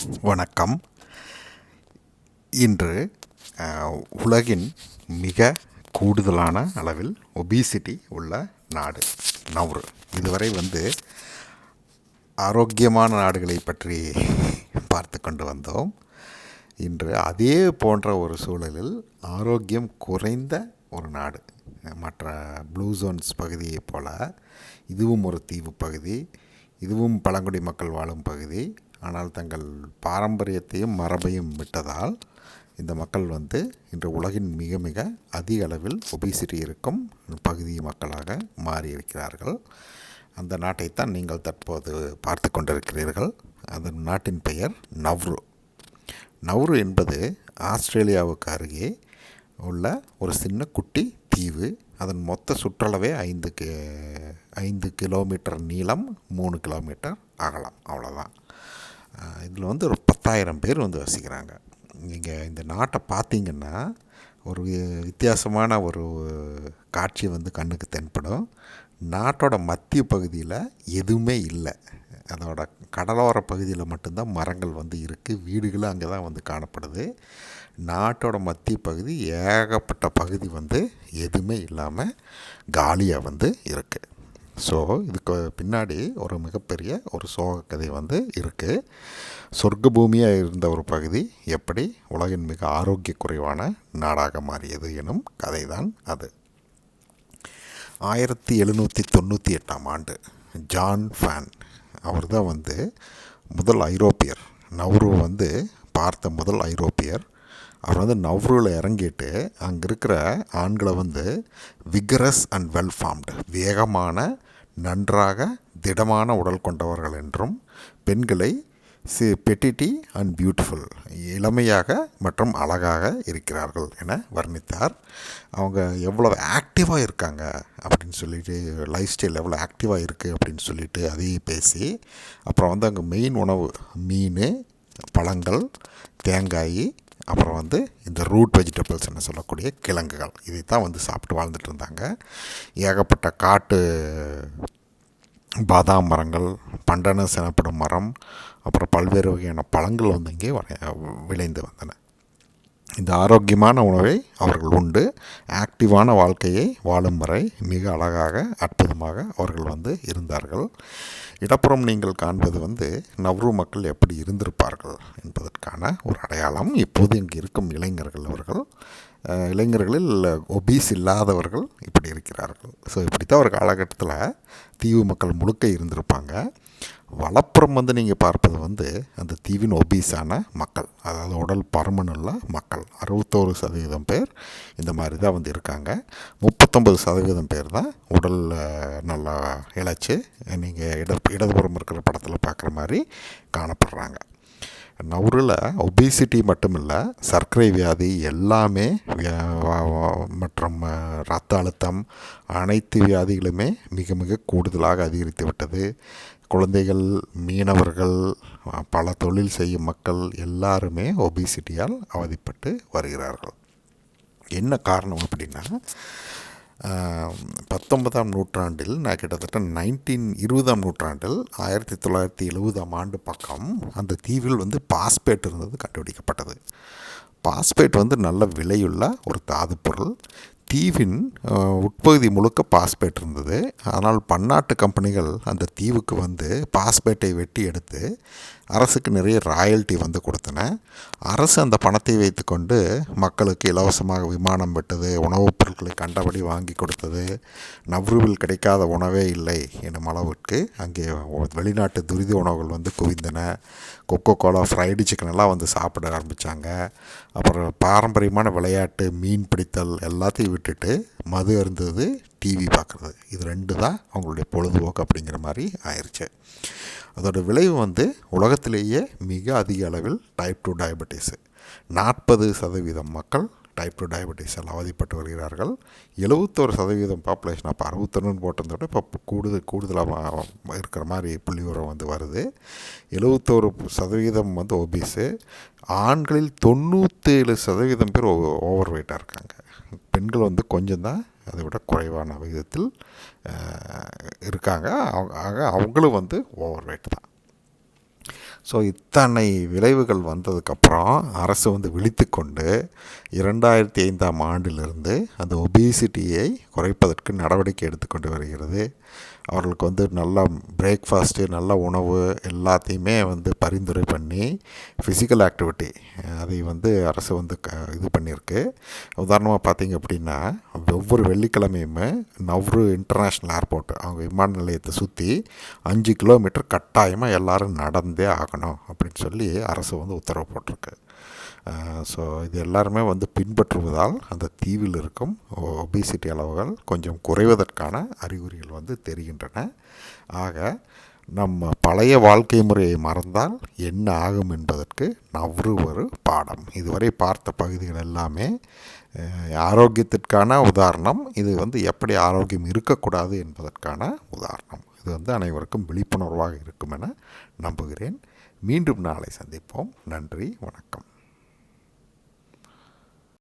வணக்கம். இன்று உலகின் மிக கூடுதலான அளவில் ஒபிசிட்டி உள்ள நாடு நவ்ரு இதுவரை வந்து ஆரோக்கியமான நாடுகளை பற்றி பார்த்து கொண்டு வந்தோம். இன்று அதே போன்ற ஒரு சூழலில் ஆரோக்கியம் குறைந்த ஒரு நாடு. மற்ற ப்ளூ ஜோன்ஸ் பகுதியைப் போல இதுவும் ஒரு தீவு பகுதி இதுவும் பழங்குடி மக்கள் வாழும் பகுதி ஆனால் தங்கள் பாரம்பரியத்தையும் மரபையும் விட்டதால் இந்த மக்கள் வந்து இன்று உலகின் மிக மிக அதிக அளவில் ஒபிசிட்டி இருக்கும் பகுதி மக்களாக மாறியிருக்கிறார்கள். அந்த நாட்டைத்தான் நீங்கள் தற்போது பார்த்து கொண்டிருக்கிறீர்கள். அதன் நாட்டின் பெயர் நவ்ரு. நவ்ரு என்பது ஆஸ்திரேலியாவுக்கு அருகே உள்ள ஒரு சின்ன குட்டி தீவு. அதன் மொத்த சுற்றளவே ஐந்து கி ஐந்து கிலோமீட்டர் நீளம் மூணு கிலோமீட்டர் அகலம். அவ்வளோதான் இதில் வந்து ஒரு பத்தாயிரம் பேர் வந்து வசிக்கிறாங்க. நீங்கள் இந்த நாட்டை பார்த்தீங்கன்னா ஒரு வித்தியாசமான ஒரு காட்சி வந்து கண்ணுக்கு தென்படும். நாட்டோட மத்திய பகுதியில் எதுவுமே இல்லை. அதோட கடலோர பகுதியில் மட்டும்தான் மரங்கள் வந்து இருக்குது வீடுகளும் அங்கே தான் வந்து காணப்படுது. நாட்டோட மத்திய பகுதி ஏகப்பட்ட பகுதி வந்து எதுவுமே இல்லாமல் காலியாக வந்து இருக்குது ஸோ இதுக்கு பின்னாடி ஒரு மிகப்பெரிய ஒரு சோக கதை வந்து இருக்குது சொர்க்க பூமியாக இருந்த ஒரு பகுதி எப்படி உலகின் மிக ஆரோக்கிய குறைவான நாடாக மாறியது எனும் கதை தான் அது. ஆயிரத்தி எழுநூற்றி தொண்ணூற்றி எட்டாம் ஆண்டு ஜான் ஃபேன் அவர் தான் வந்து முதல் ஐரோப்பியர். நவ்ரு வந்து பார்த்த முதல் ஐரோப்பியர். அவர் வந்து நவ்ருவில் இறங்கிட்டு அங்கே இருக்கிற ஆண்களை வந்து விக்ரஸ் அண்ட் வெல் ஃபார்ம்டு வேகமான நன்றாக திடமான உடல் கொண்டவர்கள் என்றும் பெண்களை சி பெட்டிட்டி அண்ட் பியூட்டிஃபுல் இளமையாக மற்றும் அழகாக இருக்கிறார்கள் என வர்ணித்தார். அவங்க எவ்வளோ ஆக்டிவாக இருக்காங்க அப்படின்னு சொல்லிட்டு லைஃப் ஸ்டைல் எவ்வளோ ஆக்டிவாக இருக்குது அப்படின்னு சொல்லிட்டு அதையும் பேசி அப்புறம் வந்து அங்கே மெயின் உணவு மீன் பழங்கள் தேங்காய் அப்புறம் வந்து இந்த ரூட் வெஜிடபிள்ஸ் என்ன சொல்லக்கூடிய கிழங்குகள். இதை தான் வந்து சாப்பிட்டு வாழ்ந்துட்டு இருந்தாங்க. ஏகப்பட்ட காட்டு பாதாம் மரங்கள் பண்டனஸ் எனப்படும் மரம் அப்புறம் பல்வேறு வகையான பழங்கள் வந்து இங்கே விளைந்து வந்தன. இந்த ஆரோக்கியமான உணவை அவர்கள் உண்டு. ஆக்டிவான வாழ்க்கையை வாழும் வரை மிக அழகாக அற்புதமாக அவர்கள் வந்து இருந்தார்கள். இடப்புறம் நீங்கள் காண்பது வந்து நவ்ரு மக்கள் எப்படி இருந்திருப்பார்கள் என்பதற்கான ஒரு அடையாளம். இப்போது இங்கு இருக்கும் இளைஞர்கள் அவர்கள் இளைஞர்களில் ஒபீஸ் இல்லாதவர்கள் இப்படி இருக்கிறார்கள். ஸோ இப்படித்தான் ஒரு காலகட்டத்தில் தீவு மக்கள் முழுக்க இருந்திருப்பாங்க. வலப்புறம் வந்து நீங்கள் பார்ப்பது வந்து அந்த தீவின் ஒபீஸான மக்கள். அதாவது உடல் பருமனுள்ள மக்கள். அறுபத்தோரு சதவீதம் பேர் இந்த மாதிரி தான் வந்து இருக்காங்க. முப்பத்தொம்பது சதவீதம் பேர் தான் உடல் நல்லா இழைச்சி நீங்கள் இட இடதுபுறம் இருக்கிற படத்தில் பார்க்குற மாதிரி காணப்படுறாங்க. நவுரில் ஒபேசிட்டி மட்டும் இல்லை சர்க்கரை வியாதி எல்லாமே மற்றும் இரத்த அழுத்தம் அனைத்து வியாதிகளுமே மிக மிக கூடுதலாக அதிகரித்து விட்டது. குழந்தைகள் மீனவர்கள் பல தொழில் செய்யும் மக்கள் எல்லாருமே ஒபேசிட்டியால் அவதிப்பட்டு வருகிறார்கள். என்ன காரணம் அப்படின்னா பத்தொன்பதாம் நூற்றாண்டில் நான் கிட்டத்தட்ட நைன்டீன் இருபதாம் நூற்றாண்டில் ஆயிரத்தி தொள்ளாயிரத்தி எழுபதாம் ஆண்டு பக்கம் அந்த தீவில் வந்து பாஸ்பேட் இருந்தது கண்டுபிடிக்கப்பட்டது. பாஸ்பேட் வந்து நல்ல விலையுள்ள ஒரு தாது பொருள் தீவின் உட்பகுதி முழுக்க பாஸ்பேட் இருந்தது. ஆனால் பன்னாட்டு கம்பெனிகள் அந்த தீவுக்கு வந்து பாஸ்பேட்டை வெட்டி எடுத்து அரசுக்கு நிறைய ராயல்ட்டி வந்து கொடுத்தன. அரசு அந்த பணத்தை வைத்துக்கொண்டு மக்களுக்கு இலவசமாக விமானம் விட்டது உணவுப் பொருட்களை கண்டபடி வாங்கி கொடுத்தது. நவ்ருவில் கிடைக்காத உணவே இல்லை எனும் அளவிற்கு அங்கே வெளிநாட்டு துரித உணவுகள் வந்து குவிந்தன. கொக்கோ கோலா ஃப்ரைடு சிக்கன் எல்லாம் வந்து சாப்பிட ஆரம்பித்தாங்க அப்புறம் பாரம்பரியமான விளையாட்டு மீன் பிடித்தல் எல்லாத்தையும் விட்டுட்டு மது அருந்தது டிவி பார்க்குறது. இது ரெண்டு தான் அவங்களுடைய பொழுதுபோக்கு அப்படிங்கிற மாதிரி ஆயிடுச்சு அதோட விளைவு வந்து உலகத்திலேயே மிக அதிக அளவில் டைப் டூ டயபெட்டிஸு நாற்பது சதவீதம் மக்கள் டைப் டூ டயபெட்டிஸால் அவதிப்பட்டு வருகிறார்கள். எழுபத்தோரு சதவீதம் பாப்புலேஷன் அப்போ அறுபத்தொன்னு போட்டதோட இப்போ கூடுதல் கூடுதலாக இருக்கிற மாதிரி புள்ளி உரம் வந்து வருது. எழுபத்தோரு சதவீதம் வந்து ஒபிஸு ஆண்களில் தொண்ணூற்றேழு சதவீதம் பேர் ஓவர் வெயிட்டாக இருக்காங்க. பெண்கள் வந்து கொஞ்சம் தான் அதை விட குறைவான விகிதத்தில் இருக்காங்க. அவங்க ஆக அவங்களும் வந்து ஓவர் வெயிட் தான். ஸோ இத்தனை விளைவுகள் வந்ததுக்கப்புறம் அரசு வந்து விழித்து கொண்டு இரண்டாயிரத்தி ஐந்தாம் ஆண்டிலிருந்து அந்த ஒபிசிட்டியை குறைப்பதற்கு நடவடிக்கை எடுத்துக்கொண்டு வருகிறது. அவர்களுக்கு வந்து நல்ல பிரேக்ஃபாஸ்ட்டு நல்ல உணவு எல்லாத்தையுமே வந்து பரிந்துரை பண்ணி ஃபிசிக்கல் ஆக்டிவிட்டி அதை வந்து அரசு வந்து க இது பண்ணியிருக்கு. உதாரணமாக பார்த்தீங்க அப்படின்னா ஒவ்வொரு வெள்ளிக்கிழமையுமே நவ்ரு இன்டர்நேஷ்னல் ஏர்போர்ட் அவங்க விமான நிலையத்தை சுற்றி அஞ்சு கிலோமீட்டர் கட்டாயமாக எல்லோரும் நடந்தே ஆகணும் அப்படின்னு சொல்லி அரசு வந்து உத்தரவு போட்டிருக்கு. ஸோ இது எல்லாருமே வந்து பின்பற்றுவதால் அந்த தீவில் இருக்கும் ஒபிசிட்டி அளவுகள் கொஞ்சம் குறைவதற்கான அறிகுறிகள் வந்து தெரிகின்றன. ஆக நம்ம பழைய வாழ்க்கை முறையை மறந்தால் என்ன ஆகும் என்பதற்கு நவ்ரு ஒரு பாடம். இதுவரை பார்த்த பகுதிகள் எல்லாமே ஆரோக்கியத்திற்கான உதாரணம். இது வந்து எப்படி ஆரோக்கியம் இருக்கக்கூடாது என்பதற்கான உதாரணம். இது வந்து அனைவருக்கும் விழிப்புணர்வாக இருக்கும் என நம்புகிறேன். மீண்டும் நாளை சந்திப்போம். நன்றி வணக்கம்.